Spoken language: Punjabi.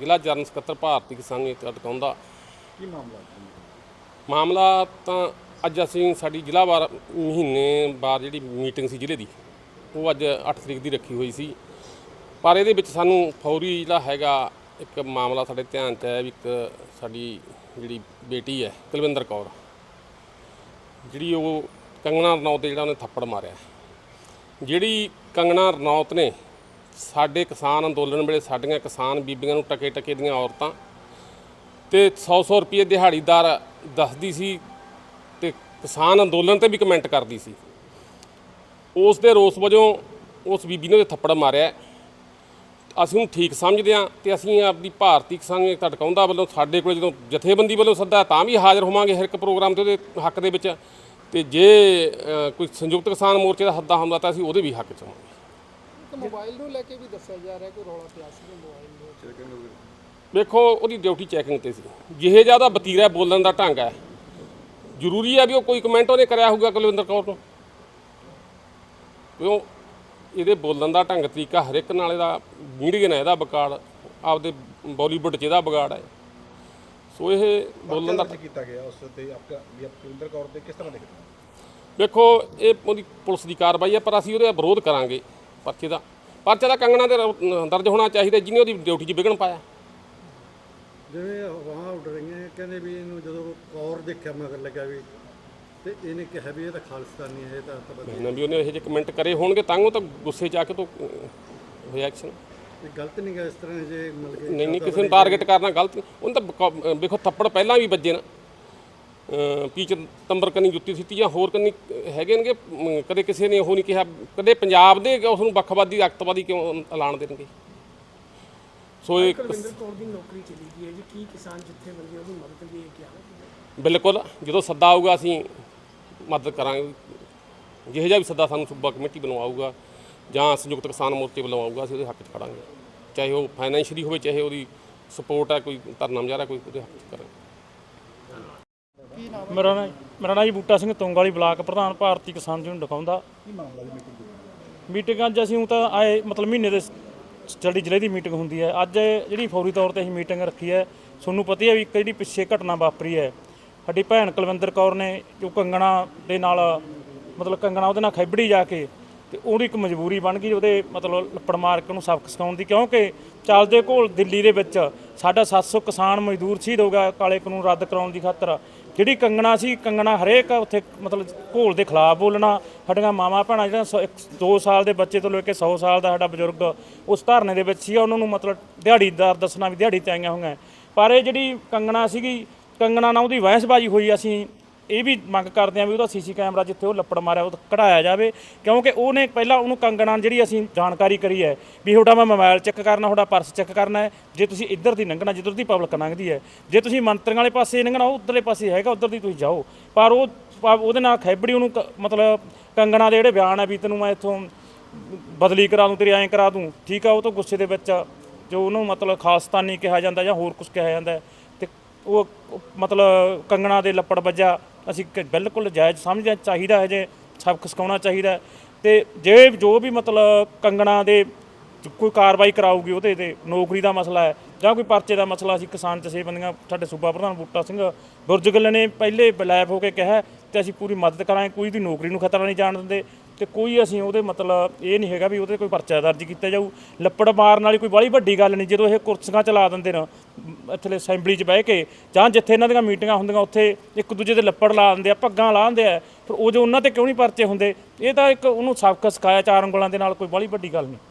ਜ਼ਿਲ੍ਹਾ ਜਨਰਲ ਸਕੱਤਰ ਭਾਰਤੀ ਕਿਸਾਨ ਯੂਨੀਅਨ ਟਕਾਉਂਦਾ। ਕੀ ਮਾਮਲਾ ਮਾਮਲਾ ਤਾਂ ਅੱਜ ਅਸੀਂ ਸਾਡੀ ਜ਼ਿਲ੍ਹਾ ਵਾਰ ਮਹੀਨੇ ਬਾਅਦ ਜਿਹੜੀ ਮੀਟਿੰਗ ਸੀ ਜ਼ਿਲ੍ਹੇ ਦੀ ਉਹ ਅੱਜ 8 ਤਰੀਕ ਦੀ ਰੱਖੀ ਹੋਈ ਸੀ। ਪਰ ਇਹਦੇ ਵਿੱਚ ਸਾਨੂੰ ਫੌਰੀ ਜਿਹੜਾ ਹੈਗਾ ਇੱਕ ਮਾਮਲਾ ਸਾਡੇ ਧਿਆਨ 'ਚ ਆਇਆ ਵੀ ਇੱਕ ਸਾਡੀ ਜਿਹੜੀ ਬੇਟੀ ਹੈ ਕੁਲਵਿੰਦਰ ਕੌਰ ਜਿਹੜੀ ਉਹ ਕੰਗਣਾ ਰਣੌਤ ਤੇ ਜਿਹੜਾ ਉਹਨੇ ਥੱਪੜ ਮਾਰਿਆ। ਜਿਹੜੀ ਕੰਗਣਾ ਰਣੌਤ ਨੇ ਸਾਡੇ ਕਿਸਾਨ ਅੰਦੋਲਨ ਵੇਲੇ ਸਾਡੀਆਂ ਕਿਸਾਨ ਬੀਬੀਆਂ ਨੂੰ ਟਕੇ ਟਕੇ ਦੀਆਂ ਔਰਤਾਂ ਤੇ 100-100 ਰੁਪਏ ਦਿਹਾੜੀਦਾਰ ਦੱਸਦੀ ਸੀ ਤੇ ਕਿਸਾਨ ਅੰਦੋਲਨ ਤੇ ਵੀ ਕਮੈਂਟ ਕਰਦੀ ਸੀ। ਉਸ ਦੇ ਰੋਸ ਵਜੋਂ ਉਸ ਬੀਬੀ ਨੇ ਉਹਦੇ ਥੱਪੜ ਮਾਰਿਆ। ਅਸੀਂ ਉਹਨੂੰ ਠੀਕ ਸਮਝਦੇ ਹਾਂ ਤੇ ਅਸੀਂ ਆਪਣੀ ਭਾਰਤੀ ਕਿਸਾਨ ਏਕਤਾ ਟਕਾਉਂਦਾ ਵੱਲੋਂ ਸਾਡੇ ਕੋਲ ਜਦੋਂ ਜਥੇਬੰਦੀ ਵੱਲੋਂ ਸੱਦਾ ਤਾਂ ਵੀ ਹਾਜ਼ਰ ਹੋਵਾਂਗੇ ਹਰ ਇੱਕ ਪ੍ਰੋਗਰਾਮ ਤੇ ਉਹਦੇ ਹੱਕ ਦੇ ਵਿੱਚ। ਤੇ ਜੇ ਕੋਈ ਸੰਯੁਕਤ ਕਿਸਾਨ ਮੋਰਚੇ ਦਾ ਸੱਦਾ ਹੁੰਦਾ ਤਾਂ ਅਸੀਂ ਉਹਦੇ ਵੀ ਹੱਕ ਚ ਹੋਵਾਂਗੇ। ਇੱਕ ਮੋਬਾਈਲ ਨੂੰ ਲੈ ਕੇ ਵੀ ਦੱਸਿਆ ਜਾ ਰਿਹਾ ਕਿ ਰੌਲਾ ਪਿਆ ਸੀ ਮੋਬਾਈਲ ਨੂੰ? ਵੇਖੋ ਉਹਦੀ ਡਿਊਟੀ ਚੈਕਿੰਗ ਤੇ ਸੀ। ਜਿਹੇ ਜ਼ਿਆਦਾ ਬਤੀਰਾ ਬੋਲਣ ਦਾ ਢੰਗ ਹੈ। ਜ਼ਰੂਰੀ ਹੈ ਵੀ ਉਹ ਕੋਈ ਕਮੈਂਟ ਉਹਨੇ ਕਰਿਆ ਹੋਊਗਾ ਕੁਲਵਿੰਦਰ ਕੌਰ ਨੂੰ ਕਿਉਂ? ਇਹਦੇ ਬੋਲਣ ਦਾ ਢੰਗ ਤਰੀਕਾ ਹਰ ਇੱਕ ਨਾਲ ਇਹਦਾ ਮੀਡੀਆ ਨੇ ਇਹਦਾ ਵਿਗਾੜ ਆਪਦੇ ਬਾਲੀਵੁੱਡ 'ਚ ਇਹਦਾ ਵਿਗਾੜ ਹੈ। ਸੋ ਇਹ ਬੋਲਣ ਦਾ ਕੀਤਾ ਗਿਆ ਉਸ ਤੇ ਆਪਕਾ ਵੀ ਆਪ ਕੁਲਿੰਦਰ ਕੌਰ ਤੇ ਕਿਸ ਤਰ੍ਹਾਂ ਦੇਖਦੇ ਹੋ? ਵੇਖੋ ਇਹ ਉਹਦੀ ਪੁਲਿਸ ਦੀ ਕਾਰਵਾਈ ਹੈ ਪਰ ਅਸੀਂ ਉਹਦਾ ਵਿਰੋਧ ਕਰਾਂਗੇ। ਪਰਚੇ ਦਾ। ਪਰਚਾ ਦਾ ਕੰਗਣਾ ਦੇ ਰ- ਦਰਜ ਹੋਣਾ ਚਾਹੀਦਾ ਜਿਹਨੇ ਉਹਦੀ ਡਿਊਟੀ 'ਚ ਵਿਘਨ ਪਾਇਆ। ਜਿਵੇਂ ਅਫਵਾਹਾਂ ਉੱਡ ਰਹੀਆਂ ਕਹਿੰਦੇ ਵੀ ਇਹਨੂੰ ਜਦੋਂ ਕੌਰ ਦੇਖਿਆ ਮਗਰ ਲੱਗਾ ਵੀ ਤੇ ਇਹਨੇ ਕਿਹਾ ਵੀ ਇਹ ਤਾਂ ਖਾਲਿਸਤਾਨੀ ਹੈ ਇਹ ਤਾਂ ਪਤਾ ਨਾ ਵੀ ਉਹਨੇ ਇਹੋ ਜਿਹੇ ਕਮੈਂਟ ਕਰੇ ਹੋਣਗੇ ਤਾਂ ਉਹ ਤਾਂ ਗੁੱਸੇ 'ਚ ਆ ਕੇ ਤੋਂ ਹੋਇਆ ਐਕਸ਼ਨ ਨਹੀਂ ਗਲਤ ਨਹੀਂ ਗਾ ਇਸ ਤਰ੍ਹਾਂ ਜੇ ਮਤਲਬ ਕਿ ਨਹੀਂ ਨਹੀਂ ਕਿਸੇ ਨੂੰ ਟਾਰਗੇਟ ਕਰਨਾ ਗਲਤ ਨਹੀਂ। ਉਹਨੂੰ ਤਾਂ ਬਕੌ- ਅਹ ਵੇਖੋ ਥੱਪੜ ਪਹਿਲਾਂ ਵੀ ਵੱਜੇ ਨਾ। ਪੀਚ ਤੰਬਰ ਕੰਨੀ ਜੁੱਤੀ ਸਿੱਟੀ ਜਾਂ ਹੋਰ ਕੰਨੀ ਹੈਗੇ ਨੇਗੇ? ਅਮ ਕਦੇ ਕਿਸੇ ਨੇ ਉਹ ਨਹੀਂ ਕਿਹਾ ਕਦੇ ਪੰਜਾਬ ਦੇ ਉਸ ਨੂੰ ਵੱਖਵਾਦੀ ਅਕਤਵਾਦੀ ਕਿਉਂ ਐਲਾਨ ਦੇਣਗੇ? ਸੋ ਇਹ ਕੁਲਵਿੰਦਰ ਕੌਰ ਦੀ ਨੌਕਰੀ ਚਲੀ ਗਈ ਹੈ ਜੀ ਕੀ ਕਿਸਾਨ ਜਥੇਬੰਦੀ ਉਹਦੀ ਮਦਦ ਲਈ ਕਿਹਾ? ਬਿਲਕੁਲ ਜਦੋਂ ਸੱਦਾ ਆਊਗਾ ਅਸੀਂ ਮਦਦ ਕਰਾਂਗੇ। ਜਿਹੋ ਜਿਹਾ ਵੀ ਸੱਦਾ ਸਾਨੂੰ ਸੂਬਾ ਕਮੇਟੀ ਵੱਲੋਂ ਆਊਗਾ ਜਾਂ ਸੰਯੁਕਤ ਕਿਸਾਨ ਮੋਰਚੇ ਵੱਲੋਂ ਆਊਗਾ ਅਸੀਂ ਉਹਦੇ ਹੱਕ 'ਚ ਖੜਾਂਗੇ। ਚਾਹੇ ਉਹ ਫਾਈਨੈਂਸ਼ੀਅਲੀ ਹੋਵੇ ਚਾਹੇ ਉਹਦੀ ਸਪੋਰਟ ਹੈ ਕੋਈ ਧਰਨਾ ਮੁਜ਼ਾਹਰਾ ਕੋਈ ਉਹਦੇ ਹੱਕ 'ਚ ਕਰਾਂਗੇ ਮੇਰਾ ਨਾਂ ਮੇਰਾ ਨਾਂ ਜੀ ਬੂਟਾ ਸਿੰਘ ਤੁੰਗ ਵਾਲੀ ਬਲਾਕ ਪ੍ਰਧਾਨ ਭਾਰਤੀ ਕਿਸਾਨ ਯੂਨੀਅਨ ਡਕਾਉਂਦਾ ਕੀ ਮਾਮਲਾ ਦੀ ਮੀਟਿੰਗ ਮੀਟਿੰਗ ਅੱਜ ਅਸੀਂ ਊਂ ਤਾਂ ਆਏ ਮਤਲਬ ਮਹੀਨੇ ਦੇ ਜਿਹੜੀ ਜ਼ਿਲ੍ਹੇ ਦੀ ਮੀਟਿੰਗ ਹੁੰਦੀ ਹੈ। ਅੱਜ ਜਿਹੜੀ ਫੌਰੀ ਤੌਰ ਤੇ ਅਸੀਂ ਮੀਟਿੰਗ ਰੱਖੀ ਹੈ ਤੁਹਾਨੂੰ ਪਤਾ ਹੀ ਹੈ ਵੀ ਇੱਕ ਜਿਹੜੀ ਪਿੱਛੇ ਘਟਨਾ ਵਾਪਰੀ ਹੈ। ਸਾਡੀ ਭੈਣ ਕੁਲਵਿੰਦਰ ਕੌਰ ਨੇ ਜੋ ਕੰਗਣਾ ਦੇ ਨਾਲ ਮਤਲਬ ਕੰਗਣਾ ਉਹਦੇ ਨਾਲ ਖੈਬੜੀ ਜਾ ਕੇ ਤੇ ਉਹਦੀ ਇੱਕ ਮਜਬੂਰੀ ਬਣ ਗਈ ਉਹਦੇ ਮਤਲਬ ਲੱਪੜ ਮਾਰ ਕੇ ਉਹਨੂੰ ਸਬਕ ਸਿਖਾਉਣ ਦੀ। ਕਿਉਂਕਿ ਚੱਲਦੇ ਘੋਲ ਦਿੱਲੀ ਦੇ ਵਿੱਚ ਸਾਡਾ 700 ਕਿਸਾਨ ਮਜ਼ਦੂਰ ਸ਼ਹੀਦ ਹੋ ਗਿਆ ਕਾਲੇ ਕਾਨੂੰਨ ਰੱਦ ਕਰਾਉਣ ਦੀ ਖਾਤਰ। ਜਿਹੜੀ ਕੰਗਣਾ ਸੀ, ਕੰਗਣਾ ਹਰੇਕ ਉੱਥੇ ਮਤਲਬ ਘੋਲ ਦੇ ਖਿਲਾਫ ਬੋਲਣਾ, ਸਾਡੀਆਂ ਮਾਵਾਂ ਭੈਣਾਂ ਜਿਹੜਾ 2 ਸਾਲ ਦੇ ਬੱਚੇ ਤੋਂ ਲੈ ਕੇ 100 ਸਾਲ ਦਾ ਸਾਡਾ ਬਜ਼ੁਰਗ ਉਸ ਧਰਨੇ ਦੇ ਵਿੱਚ ਸੀਗਾ ਉਹਨਾਂ ਨੂੰ ਮਤਲਬ ਦਿਹਾੜੀਦਾਰ ਦੱਸਣਾ ਵੀ ਦਿਹਾੜੀ ਤੇ ਆਈਆਂ ਹੋਈਆਂ। ਪਰ ਇਹ ਜਿਹੜੀ ਕੰਗਣਾ ਸੀਗੀ, ਕੰਗਣਾ ਨਾਲ ਉਹਦੀ ਵਹਿਸਬਾਜੀ ਹੋਈ, ਅਸੀਂ ਇਹ ਵੀ ਮੰਗ ਕਰਦੇ ਹਾਂ ਵੀ ਉਹਦਾ ਸੀਸੀ ਕੈਮਰਾ ਜਿੱਥੇ ਉਹ ਲੱਪੜ ਮਾਰਿਆ, ਉਹ ਕਢਾਇਆ ਜਾਵੇ। ਕਿਉਂਕਿ ਉਹਨੇ ਪਹਿਲਾਂ ਉਹਨੂੰ ਕੰਗਣਾ ਜਿਹੜੀ ਅਸੀਂ ਜਾਣਕਾਰੀ ਕਰੀ ਹੈ ਵੀ ਤੁਹਾਡਾ ਮੈਂ ਮੋਬਾਈਲ ਚੈੱਕ ਕਰਨਾ, ਤੁਹਾਡਾ ਪਰਸ ਚੈੱਕ ਕਰਨਾ ਹੈ। ਜੇ ਤੁਸੀਂ ਇੱਧਰ ਦੀ ਲੰਘਣਾ, ਜਿੱਧਰ ਦੀ ਪਬਲਿਕ ਲੰਘਦੀ ਹੈ। ਜੇ ਤੁਸੀਂ ਮੰਤਰੀਆਂ ਵਾਲੇ ਪਾਸੇ ਲੰਘਣਾ, ਉਹ ਉੱਧਰਲੇ ਪਾਸੇ ਹੈਗਾ, ਉੱਧਰ ਦੀ ਤੁਸੀਂ ਜਾਓ। ਪਰ ਉਹ ਉਹਦੇ ਨਾਲ ਖੈਬੜੀ ਉਹਨੂੰ ਕ- ਮਤਲਬ ਕੰਗਣਾ ਦੇ ਜਿਹੜੇ ਬਿਆਨ ਹੈ ਵੀ ਤੈਨੂੰ ਮੈਂ ਇੱਥੋਂ ਬਦਲੀ ਕਰਾ ਦੂੰ, ਤੇਰੀ ਐਂ ਕਰਾ ਦੂੰ, ਠੀਕ ਆ, ਉਹ ਤਾਂ ਗੁੱਸੇ ਦੇ ਵਿੱਚ ਜੋ ਉਹਨੂੰ ਮਤਲਬ ਖਾਲਸਤਾਨੀ ਕਿਹਾ ਜਾਂਦਾ ਜਾਂ ਹੋਰ ਕੁਝ ਕਿਹਾ ਜਾਂਦਾ ਉਹ ਮਤਲਬ ਕੰਗਣਾ ਦੇ ਲੱਪੜ ਵੱਜਾ ਅਸੀਂ ਕ- ਬਿਲਕੁਲ ਜਾਇਜ਼ ਸਮਝਦੇ ਚਾਹੀਦਾ ਹੈ ਜੇ ਸਬਕ ਸਿਖਾਉਣਾ ਚਾਹੀਦਾ ਹੈ। ਤੇ ਜੇ ਜੋ ਵੀ ਮਤਲਬ ਕੰਗਣਾ ਦੇ ਕੋਈ ਕਾਰਵਾਈ ਕਰਾਊਗੀ ਉਹਦੇ ਤੇ ਨੌਕਰੀ ਦਾ ਮਸਲਾ ਹੈ, ਜਾਂ ਕੋਈ ਪਰਚੇ ਦਾ ਮਸਲਾ ਸੀ ਕਿਸਾਨ ਜਥੇਬੰਦੀਆਂ, ਸਾਡੇ ਸੂਬਾ ਪ੍ਰਧਾਨ ਬੂਟਾ ਸਿੰਘ ਬੁਰਜਗਲ ਨੇ ਪਹਿਲੇ ਬਲੈਫ ਹੋ ਕੇ ਕਿਹਾ, ਤੇ ਅਸੀਂ ਪੂਰੀ ਮਦਦ ਕਰਾਂਗੇ, ਕੋਈ ਦੀ ਨੌਕਰੀ ਨੂੰ ਖਤਰਾ ਨਹੀਂ ਜਾਣ ਦਿੰਦੇ ਤੇ ਕੋਈ ਅਸੀਂ ਉਹਦੇ ਮਤਲਬ ਇਹ ਨਹੀਂ ਹੈਗਾ ਵੀ ਉਹਦੇ ਕੋਈ ਪਰਚਾ ਦਰਜ ਕੀਤਾ ਜਾਊ। ਲੱਪੜ ਮਾਰਨ ਵਾਲੀ ਕੋਈ ਬੜੀ ਵੱਡੀ ਗੱਲ ਨਹੀਂ, ਜਦੋਂ ਇਹ ਕੁਰਸੀਆਂ ਚਲਾ ਦਿੰਦੇ ਨੇ, ਇੱਥੇ ਅਸੈਂਬਲੀ 'ਚ ਬਹਿ ਕੇ, ਜਾਂ ਜਿੱਥੇ ਇਹਨਾਂ ਦੀਆਂ ਮੀਟਿੰਗਾਂ ਹੁੰਦੀਆਂ, ਉੱਥੇ ਇੱਕ ਦੂਜੇ ਦੇ ਲੱਪੜ ਲਾ ਦਿੰਦੇ ਆ, ਪੱਗਾਂ ਲਾ ਦਿੰਦੇ ਆ, ਫਿਰ ਉਹ ਜੋ ਉਹਨਾਂ ਤੇ ਕਿਉਂ ਨਹੀਂ ਪਰਚੇ ਹੁੰਦੇ? ਇਹ ਤਾਂ ਇੱਕ ਉਹਨੂੰ ਸਬਕ ਸਿਖਾਇਆ ਚਾਰ ਉਂਗਲਾਂ ਦੇ ਨਾਲ ਕੋਈ ਬੜੀ ਵੱਡੀ ਗੱਲ ਨਹੀਂ।